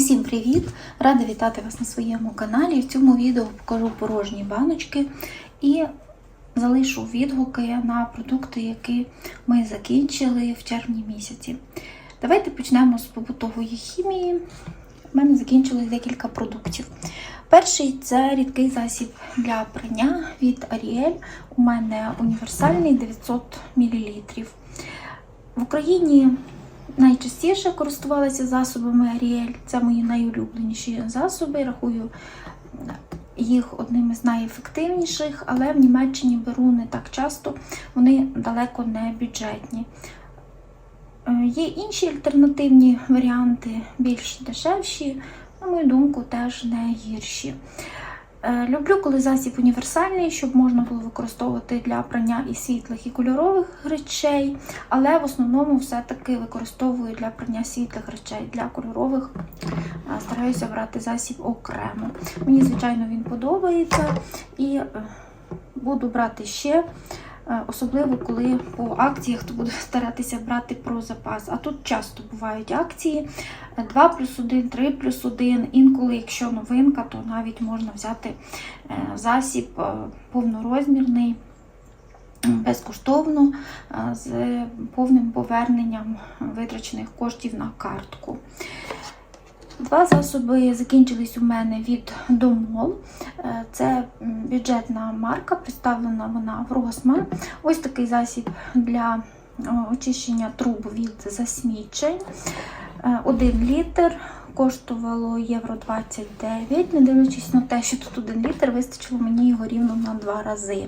Усім привіт! Рада вітати вас на своєму каналі. В цьому відео покажу порожні баночки і залишу відгуки на продукти, які ми закінчили в червні місяці. Давайте почнемо з побутової хімії. У мене закінчилось декілька продуктів. Перший це рідкий засіб для прання від Ariel. У мене універсальний 900 мл. В Україні найчастіше користувалася засобами Ariel. Це мої найулюбленіші засоби. Рахую їх одним із найефективніших, але в Німеччині беру не так часто, вони далеко не бюджетні. Е, Є інші альтернативні варіанти, більш дешевші, на мою думку, теж не гірші. Е, Люблю, коли засіб універсальний, щоб можна було використовувати для прання і світлих, і кольорових речей, але в основному все-таки використовую для прання світлих речей, для кольорових е, стараюся брати засіб окремо. Мені, звичайно, він подобається і е, буду брати ще. Е, Особливо, коли по акціях, то буду старатися брати про запас. А тут часто бувають акції 2 плюс 1, 3 плюс 1. Інколи, якщо новинка, то навіть можна взяти е, засіб е, повнорозмірний, безкоштовно, е, з повним поверненням витрачених коштів на картку. Два засоби закінчились у мене від Домол. Е, Це бюджетна марка, представлена вона в Росман. Ось такий засіб для очищення труб від засмічень. Е, Один літр коштувало євро 29, не дивлячись на те, що тут один літр, вистачило мені його рівно на два рази.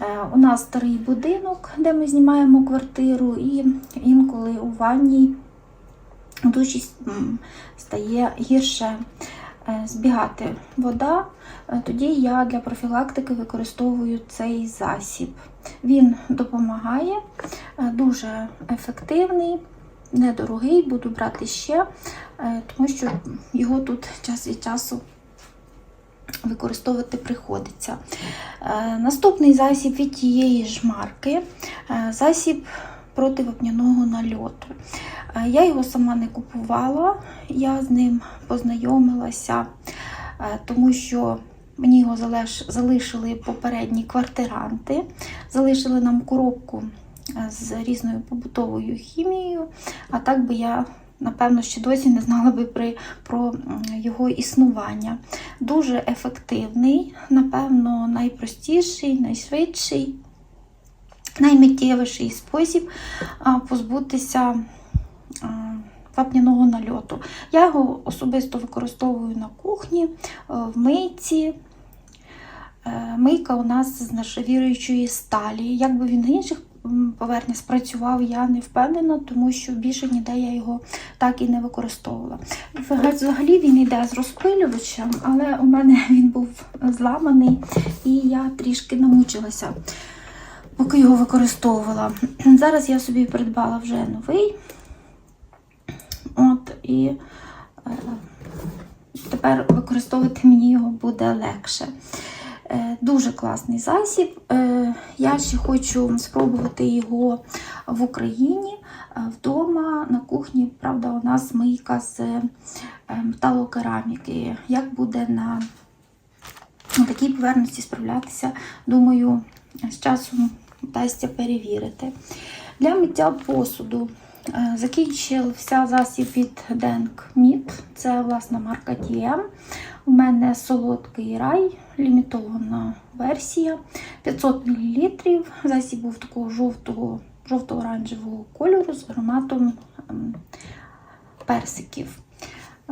Е, У нас старий будинок, де ми знімаємо квартиру, і інколи у ванній м, стає гірше е, збігати вода, е, тоді я для профілактики використовую цей засіб. Він допомагає, е, дуже ефективний, недорогий, буду брати ще, тому що його тут час від часу використовувати приходиться. Наступний засіб від тієї ж марки засіб проти вапняного нальоту. Е, Я його сама не купувала, я з ним познайомилася, е, тому що мені його залишили попередні квартиранти, залишили нам коробку е, з різною побутовою хімією, а так би я. Напевно, ще досі не знала би при, про його існування. Дуже ефективний, напевно, найпростіший, найшвидший, наймиттєвіший спосіб позбутися вапняного нальоту. Я його особисто використовую на кухні, е, в мийці. Е, Мийка у нас з нержавіючої сталі. Як би він на інших поверхнях спрацював, я не впевнена, тому що більше ніде я його так і не використовувала. Взагалі він йде з розпилювачем, але у мене він був зламаний і я трішки намучилася, поки його використовувала. Зараз я собі придбала вже новий. От, і е, тепер використовувати мені його буде легше. Е, Дуже класний засіб. Е, Я ще хочу спробувати його в Україні е, вдома на кухні. Правда, у нас мийка з е, металокераміки. Як буде на на такій поверхності справлятися, думаю, з часом вдасться перевірити. Для миття посуду е, закінчився засіб від Denk Meat. Це власна марка DM. У мене солодкий рай, лімітована версія 500 мл. Засіб був такого жовтого, жовто-оранжевого кольору з ароматом ем, персиків.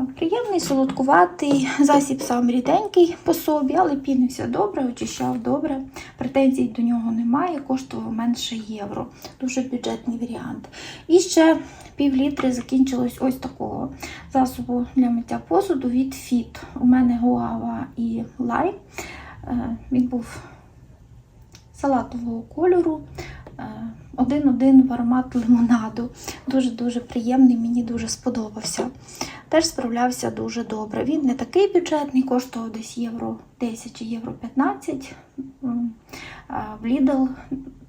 Приємний, солодкуватий, засіб сам ріденький по собі, але пінився добре, очищав добре. Претензій до нього немає, коштував менше євро. Дуже бюджетний варіант. І ще пів літри закінчилось ось такого засобу для миття посуду від Fit. У мене гуава і лай. Е, Він був салатового кольору. Е, Один-один в аромат лимонаду. Дуже-дуже приємний, мені дуже сподобався. Теж справлявся дуже добре. Він не такий бюджетний, коштував десь євро 10 чи євро 15. В Lidl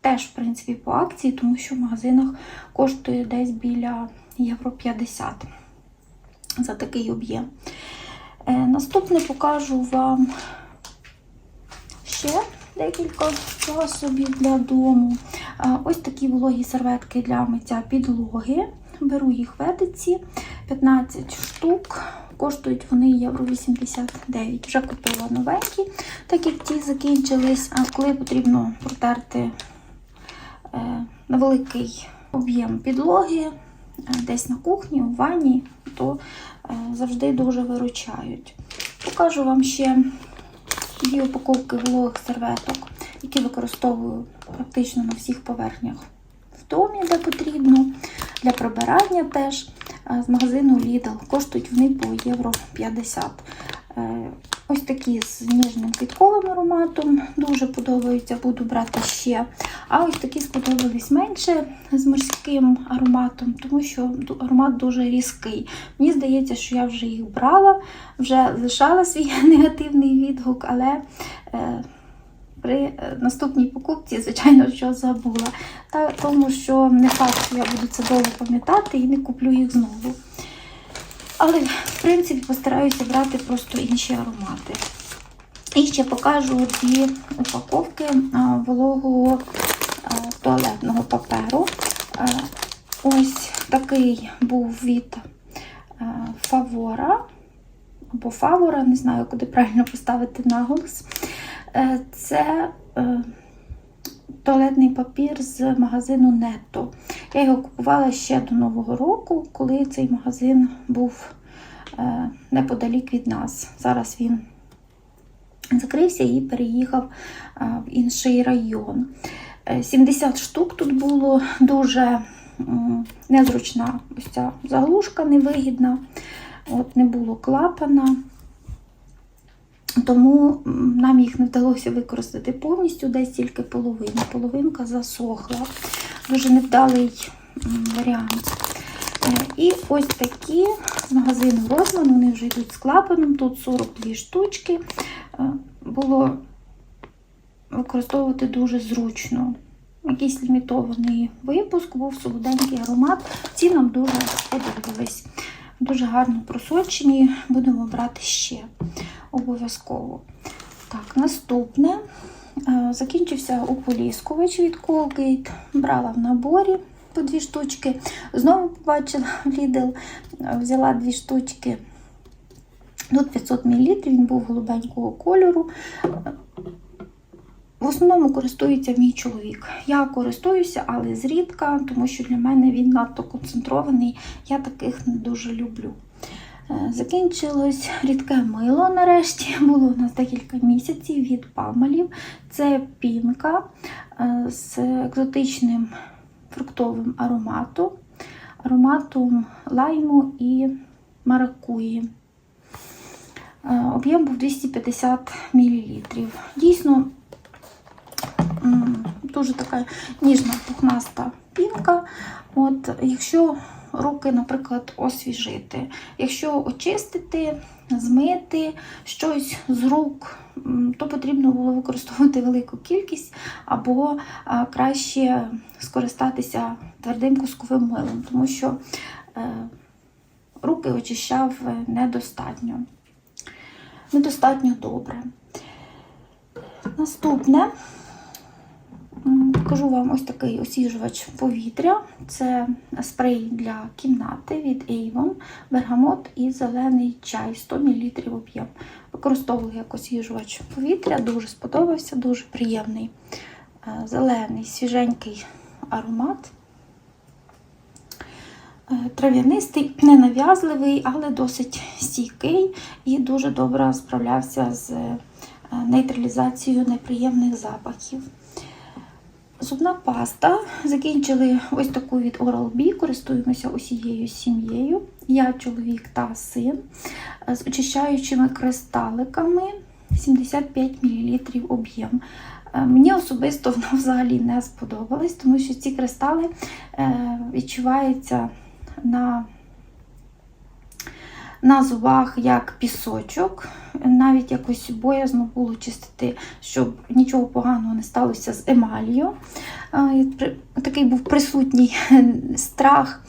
теж, в принципі, по акції, тому що в магазинах коштує десь біля євро 50. за такий об'єм. Е, Наступне покажу вам ще декілька засобів для дому. Ось такі вологі серветки для миття підлоги. Беру їх в Едиці 15 штук. Коштують вони євро 89. Вже купила новенькі, так як ті закінчились. А коли потрібно протерти е, на великий об'єм підлоги, е, десь на кухні, у ванні, то е, завжди дуже виручають. Покажу вам ще дві упаковки вологих серветок, які використовую практично на всіх поверхнях в домі, де потрібно. Для прибирання теж з магазину Lidl. Коштують вони по євро 50. Е, Ось такі з ніжним квітковим ароматом. Дуже подобаються, буду брати ще. А ось такі сподобались менше з морським ароматом, тому що аромат дуже різкий. Мені здається, що я вже їх брала, вже лишала свій негативний відгук, але е, при е, наступній покупці, звичайно, що забула. Та, тому що не факт, що я буду це довго пам'ятати і не куплю їх знову. Але, в принципі, постараюся брати просто інші аромати. І ще покажу дві упаковки а, вологого а, туалетного паперу. Ось такий був від Фавора або Фавора, не знаю, куди правильно поставити наголос. Е, Це е, туалетний папір з магазину Нетто. Я його купувала ще до Нового року, коли цей магазин був е, неподалік від нас. Зараз він закрився і переїхав в інший район. Е, 70 штук тут було дуже незручна ось ця заглушка невигідна, от не було клапана. Тому нам їх не вдалося використати повністю, десь тільки половина. Половинка засохла. Дуже невдалий варіант. Е, І ось такі з магазину Розман, вони вже йдуть з клапаном, тут 42 штучки. Е, Було використовувати дуже зручно. Якийсь лімітований випуск, був солоденький аромат. Ці нам дуже сподобались. Дуже гарно просочені, будемо брати ще обов'язково. Так, наступне. Е, Закінчився ополіскувач від Colgate. Брала в наборі по дві штучки. Знову побачила в Lidl, е, взяла дві штучки. Тут 500 мл, він був голубенького кольору. В основному користується мій чоловік. Я користуюся, але зрідка, тому що для мене він надто концентрований. Я таких не дуже люблю. Е, Закінчилось рідке мило нарешті. Було у нас декілька місяців від памелів. Це пінка е, з екзотичним фруктовим ароматом, ароматом лайму і маракуї. Е, Об'єм був 250 мл. Дійсно, дуже така ніжна пухнаста пінка. От, якщо руки, наприклад, освіжити, якщо очистити, змити щось з рук, то потрібно було використовувати велику кількість, або краще скористатися твердим кусковим милом, тому що е, руки очищав недостатньо. Недостатньо добре. Наступне покажу вам ось такий освіжувач повітря. Це спрей для кімнати від Avon, бергамот і зелений чай 100 мл об'єм. Використовую як освіжувач повітря, дуже сподобався, дуже приємний е, зелений, свіженький аромат. Е, Трав'янистий, ненав'язливий, але досить стійкий і дуже добре справлявся з е, нейтралізацією неприємних запахів. Зубна паста. Закінчили ось таку від Oral-B, користуємося усією сім'єю. Я, чоловік та син з очищаючими кристаликами 75 мл об'єм. Е, Мені особисто воно взагалі не сподобалось, тому що ці кристали е, відчуваються на, на зубах як пісочок. Навіть якось боязно було чистити, щоб нічого поганого не сталося з емалью. Е, Такий був присутній страх.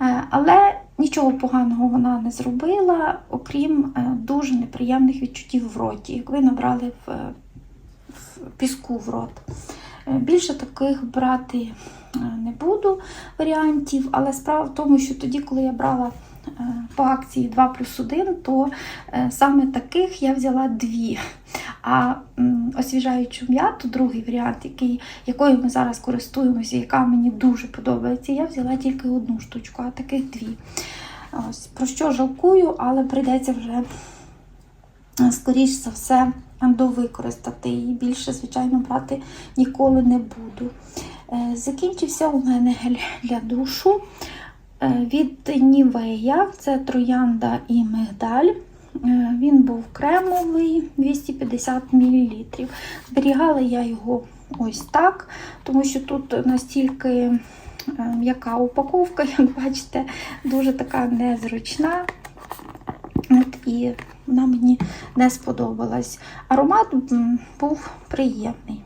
Е, Але Нічого поганого вона не зробила, окрім е, дуже неприємних відчуттів в роті, як ви набрали в, в піску в рот. Більше таких брати не буду варіантів, але справа в тому, що тоді, коли я брала по акції 2 плюс 1, то е, саме таких я взяла дві. А освіжаючу м'яту, другий варіант, який, якою ми зараз користуємося, яка мені дуже подобається, я взяла тільки одну штучку, а таких дві. Ось, про що жалкую, але прийдеться вже, е, скоріш за все, довикористати її. Більше, звичайно, брати ніколи не буду. Е, Закінчився у мене гель для душу е, від Нівея. Це троянда і мигдаль. Е, Він був кремовий 250 мл. Зберігала я його ось так, тому що тут настільки е, м'яка упаковка, як бачите, дуже така незручна. От, і вона мені не сподобалась. Аромат був приємний.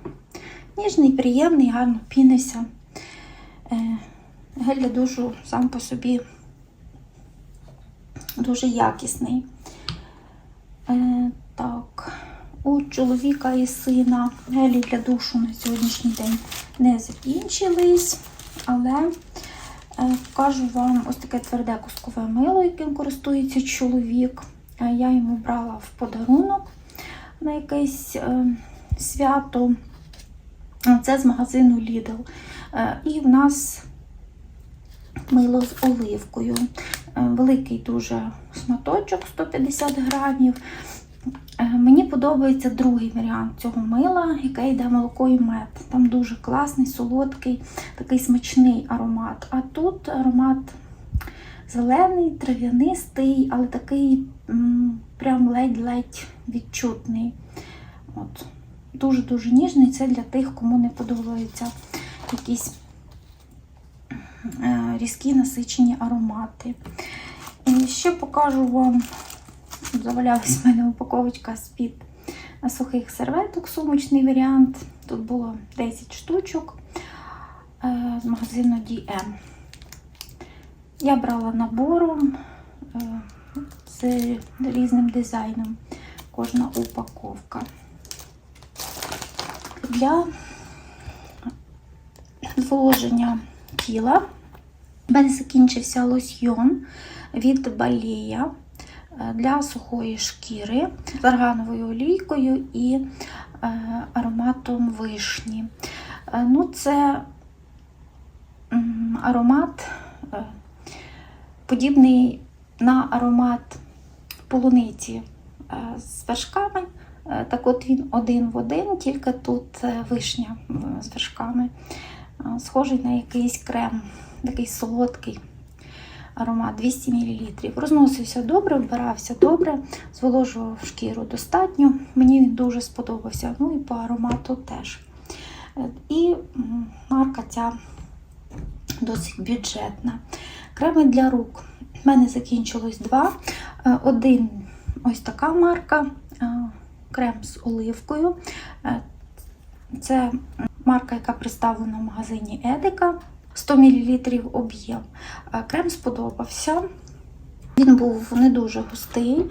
Ніжний, приємний, гарно пінився. Гель для душу сам по собі дуже якісний. Е, так, у чоловіка і сина гелі для душу на сьогоднішній день не закінчились, але е, покажу вам ось таке тверде кускове мило, яким користується чоловік. Е, Я йому брала в подарунок на якесь е, свято. Це з магазину Lidl. Е, І в нас мило з оливкою. Е, Великий дуже шматочок 150 грамів. Е, Мені подобається другий варіант цього мила, яке йде молоко і мед. Там дуже класний, солодкий, такий смачний аромат. А тут аромат зелений, трав'янистий, але такий прям ледь-ледь відчутний. Дуже-дуже ніжний. Це для тих, кому не подобаються якісь різкі насичені аромати. І ще покажу вам, завалялась в мене упаковочка з-під сухих серветок, сумочний варіант. Тут було 10 штучок е, з магазину DM. Я брала набором е, з різним дизайном. Кожна упаковка. Для зволоження тіла в мене закінчився лосьйон від Балія е, для сухої шкіри з аргановою олійкою і е, ароматом вишні. Е, Ну, це аромат подібний на аромат полуниці з вершками. Так от він один в один, тільки тут вишня з вершками. Е, Схожий на якийсь крем, такий солодкий аромат 200 мл. Розносився добре, вбирався добре, зволожував шкіру достатньо. Мені він дуже сподобався. Ну і по аромату теж. Е, І марка ця досить бюджетна. Креми для рук. У мене закінчилось два. Е, Один ось така марка, крем з оливкою. Це марка, яка представлена в магазині Едика. 100 мл об'єм. Е, Крем сподобався. Він був не дуже густий,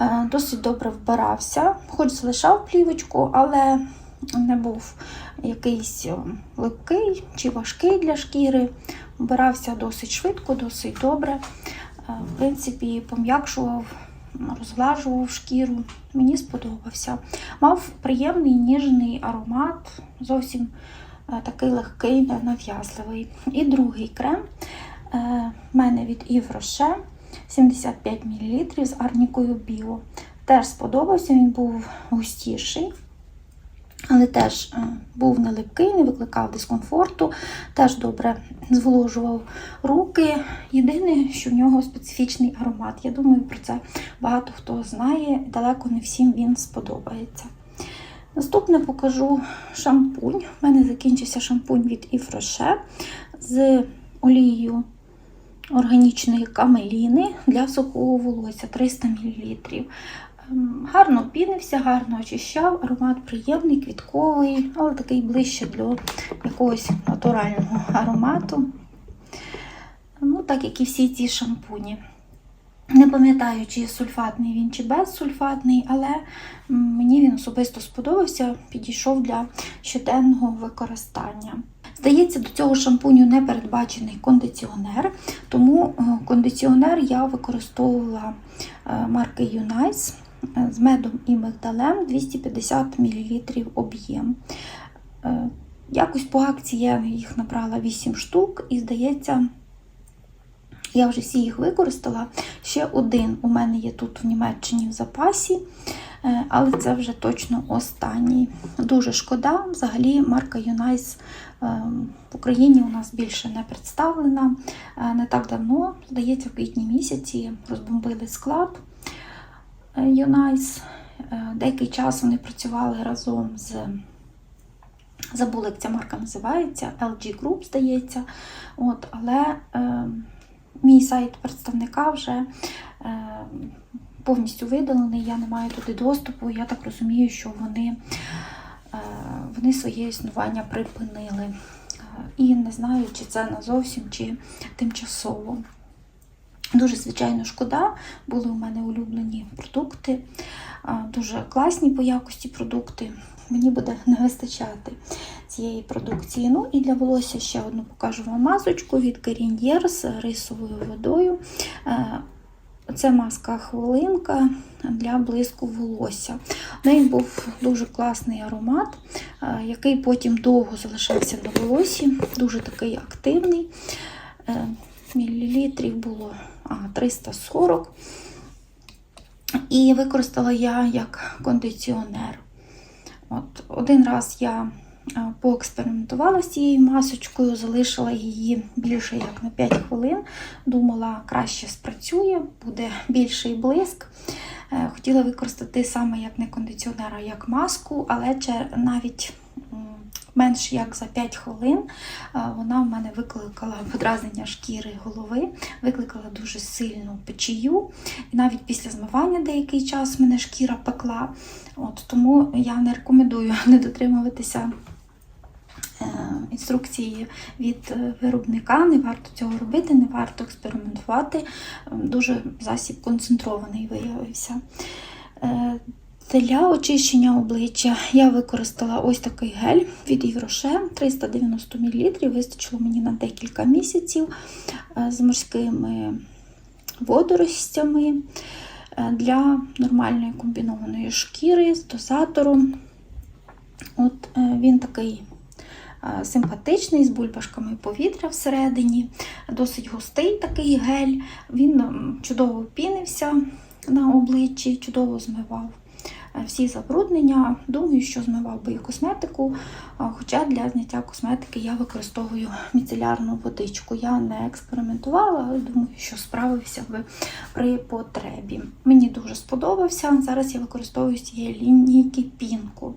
е, досить добре вбирався, хоч залишав плівочку, але не був якийсь липкий чи важкий для шкіри. Вбирався досить швидко, досить добре. Е, В принципі, пом'якшував, розглажував шкіру. Мені сподобався. Мав приємний ніжний аромат, зовсім е, такий легкий, ненав'язливий. І другий крем е, в мене від Yves Rocher 75 мл з арнікою Біо. Теж сподобався, він був густіший. Але теж е, був не липкий, не викликав дискомфорту, теж добре зволожував руки. Єдине, що в нього специфічний аромат. Я думаю, про це багато хто знає, далеко не всім він сподобається. Наступне покажу шампунь. У мене закінчився шампунь від Rocher з олією органічної камеліни для сухого волосся 300 мл. Ем, Гарно пінився, гарно очищав, аромат приємний, квітковий, але такий ближче до якогось натурального аромату. Ну, так як і всі ці шампуні. Не пам'ятаю, чи сульфатний він, чи безсульфатний, але мені він особисто сподобався, підійшов для щоденного використання. Здається, до цього шампуню не передбачений кондиціонер, тому е, кондиціонер я використовувала е, марки Unice з медом і мигдалем 250 мл об'єм. Е, Якось по акції я їх набрала 8 штук, і здається, я вже всі їх використала. Ще один у мене є тут в Німеччині в запасі, е, але це вже точно останній. Дуже шкода. Взагалі, марка Юнайс в Україні у нас більше не представлена. Е, Не так давно, здається, в квітні місяці розбомбили склад Юнайс. Деякий час вони працювали разом з. Забула, як ця марка називається, LG Group, здається. От, але е, мій сайт представника вже е, повністю видалений, я не маю туди доступу. Я так розумію, що вони, е, вони своє існування припинили. Е, І не знаю, чи це назовсім, чи тимчасово. Дуже, звичайно, шкода. Були у мене улюблені продукти, дуже класні по якості продукти. Мені буде не вистачати цієї продукції. Ну і для волосся ще одну покажу вам масочку від Carinier з рисовою водою. Е, Це маска хвилинка для блиску волосся. У неї був дуже класний аромат, е, який потім довго залишався на волосі, дуже такий активний. Е, Мілілітрів було 340. І використала я як кондиціонер. От, Один раз я поекспериментувала з цією масочкою, залишила її більше як на 5 хвилин. Думала, краще спрацює, буде більший блиск. Е, Хотіла використати саме як не кондиціонер, а як маску, але навіть менш як за 5 хвилин вона в мене викликала подразнення шкіри голови, викликала дуже сильну печію. І навіть після змивання деякий час мене шкіра пекла. От, тому я не рекомендую не дотримуватися е, інструкції від е, виробника. Не варто цього робити, не варто експериментувати. Е, Дуже засіб концентрований виявився. Для очищення обличчя я використала ось такий гель від Євроше 390 мл. Вистачило мені на декілька місяців е, з морськими водоростями е, для нормальної комбінованої шкіри з дозатором. От е, Він такий симпатичний, з бульбашками повітря всередині, досить густий такий гель. Він чудово пінився на обличчі, чудово змивав всі забруднення. Думаю, що змивав би і косметику, хоча для зняття косметики я використовую міцелярну водичку. Я не експериментувала, але думаю, що справився би при потребі. Мені дуже сподобався. Зараз я використовую з цієї лінійки пінку.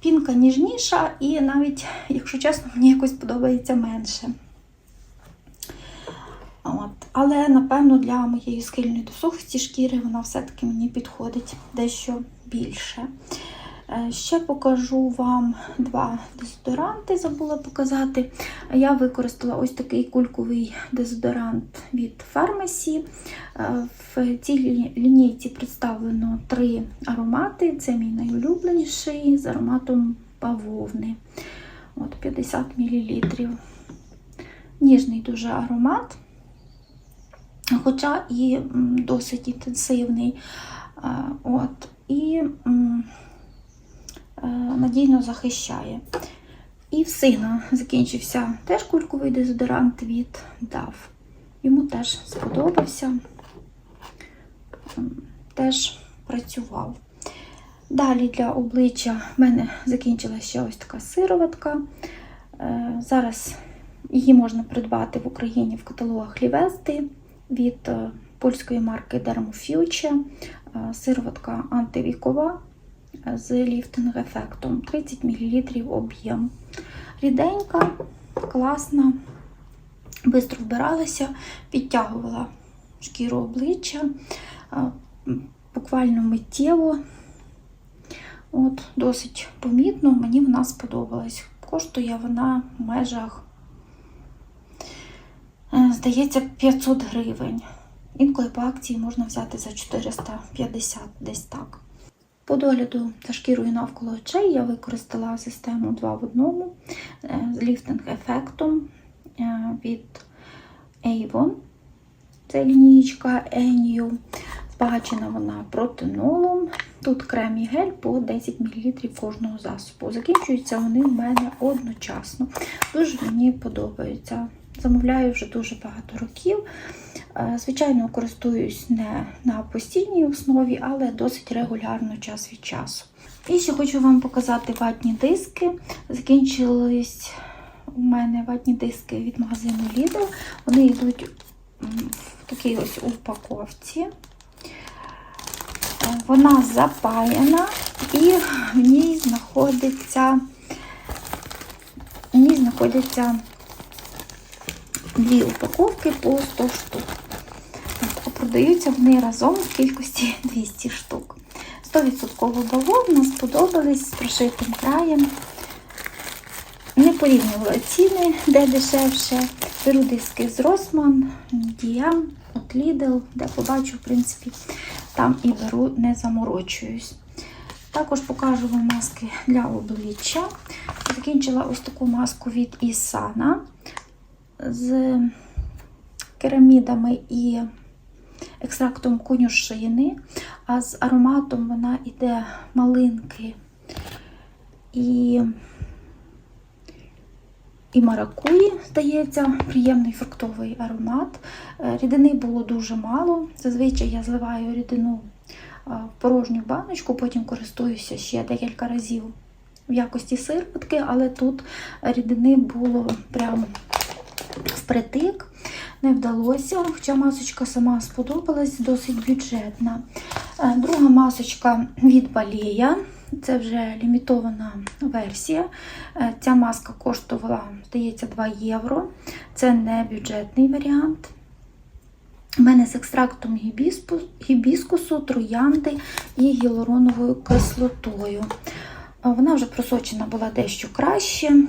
Пінка ніжніша, і навіть, якщо чесно, мені якось подобається менше. От. Але, напевно, для моєї схильної до сухості шкіри вона все-таки мені підходить дещо більше. Е, Ще покажу вам два дезодоранти, забула показати. Я використала ось такий кульковий дезодорант від Pharmacy. Е, В цій лінійці представлено три аромати. Це мій найулюбленіший з ароматом бавовни. От 50 мл. Ніжний дуже аромат, хоча і досить інтенсивний. Е, От, і е, надійно захищає. І в сина закінчився теж кульковий дезодорант від DAV. Йому теж сподобався, теж працював. Далі для обличчя в мене закінчилася ще ось така сироватка. Е, Зараз її можна придбати в Україні в каталогах Лівести від е, польської марки Dermofuture. Е, Сироватка антивікова е, з ліфтинг-ефектом. 30 мл об'єм. Ріденька, класна, швидко вбиралася, підтягувала шкіру обличчя, е, буквально миттєво. От, Досить помітно, мені вона сподобалась. Коштує вона в межах здається, 500 гривень. Інколи по акції можна взяти за 450, десь так. По догляду за шкірою навколо очей я використала систему 2 в 1 з ліфтинг-ефектом е, від Avon. Це лінієчка Enyu. Збагачена вона протинолом. Тут крем і гель по 10 мл кожного засобу. Закінчуються вони в мене одночасно. Дуже мені подобаються. Замовляю вже дуже багато років. Е, Звичайно, користуюсь не на постійній основі, але досить регулярно час від часу. І ще хочу вам показати ватні диски. Закінчились у мене ватні диски від магазину Lidl. Вони йдуть в такій ось упаковці. Е, Вона запаяна і в ній знаходиться, в ній знаходяться дві упаковки по 100 штук. Продаються вони разом в кількості 200 штук. 100% бавовна сподобались з прошитим краєм. Не порівнювала ціни, де дешевше. Беру диски з Rossmann, DM, от Lidl, де побачу, в принципі, там і беру, не заморочуюсь. Також покажу вам маски для обличчя. Закінчила ось таку маску від Isana з керамідами і екстрактом конюшини, а з ароматом вона йде малинки і, і маракуї, здається, приємний фруктовий аромат. Е, Рідини було дуже мало. Зазвичай я зливаю рідину в порожню баночку, потім користуюся ще декілька разів в якості сироватки, але тут рідини було прям впритик. Не вдалося, хоча масочка сама сподобалась, досить бюджетна. Е, Друга масочка від Балея. Це вже лімітована версія. Е, Ця маска коштувала, здається, 2 євро. Це не бюджетний варіант. У мене з екстрактом гібіскусу, троянди і гіалуроновою кислотою. Вона вже просочена була дещо краще.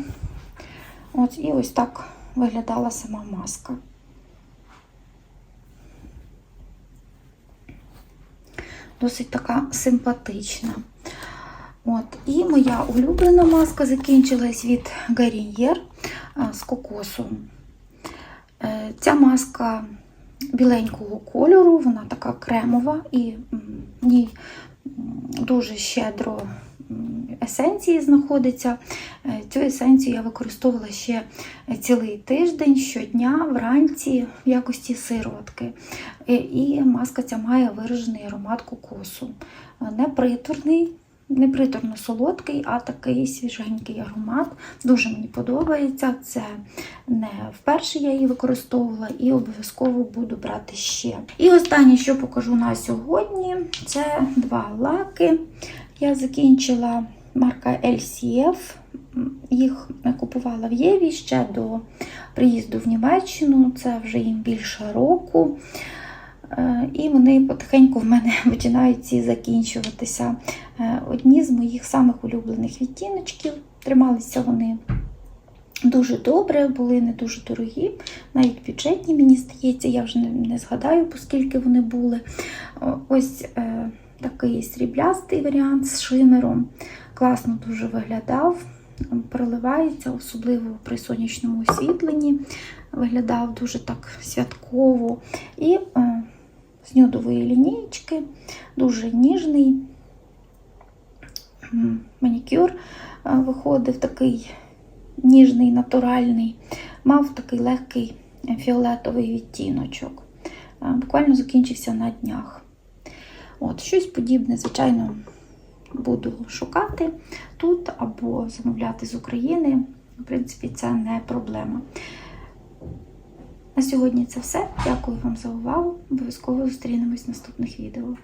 От, і ось так виглядала сама маска. Досить така симпатична. От. І моя улюблена маска закінчилась від Garnier з кокосом. Е, Ця маска біленького кольору, вона така кремова і в ній дуже щедро есенції знаходиться. Е, Цю есенцію я використовувала ще цілий тиждень, щодня, вранці в якості сироватки. Е, І маска ця має виражений аромат кокосу. Е, Не приторний, не приторно солодкий, а такий свіженький аромат. Дуже мені подобається. Це не вперше я її використовувала і обов'язково буду брати ще. І останнє, що покажу на сьогодні, це два лаки. Я закінчила марка LCF. Їх купувала в Єві ще до приїзду в Німеччину. Це вже їм більше року. Е, І вони потихеньку в мене починають ці закінчуватися. Е, Одні з моїх самих улюблених відтіночків. Трималися вони дуже добре, були не дуже дорогі, навіть бюджетні, мені здається, я вже не, згадаю, оскільки вони були. Ось е, такий сріблястий варіант з шимером. Класно дуже виглядав. Проливається, особливо при сонячному освітленні. Виглядав дуже так святково. І е, з нюдової лінієчки, дуже ніжний манікюр е, виходив такий ніжний, натуральний, мав такий легкий фіолетовий відтіночок. Е, Буквально закінчився на днях. От, щось подібне, звичайно, буду шукати тут або замовляти з України. В принципі, це не проблема. На сьогодні це все. Дякую вам за увагу. Обов'язково зустрінемось в наступних відео.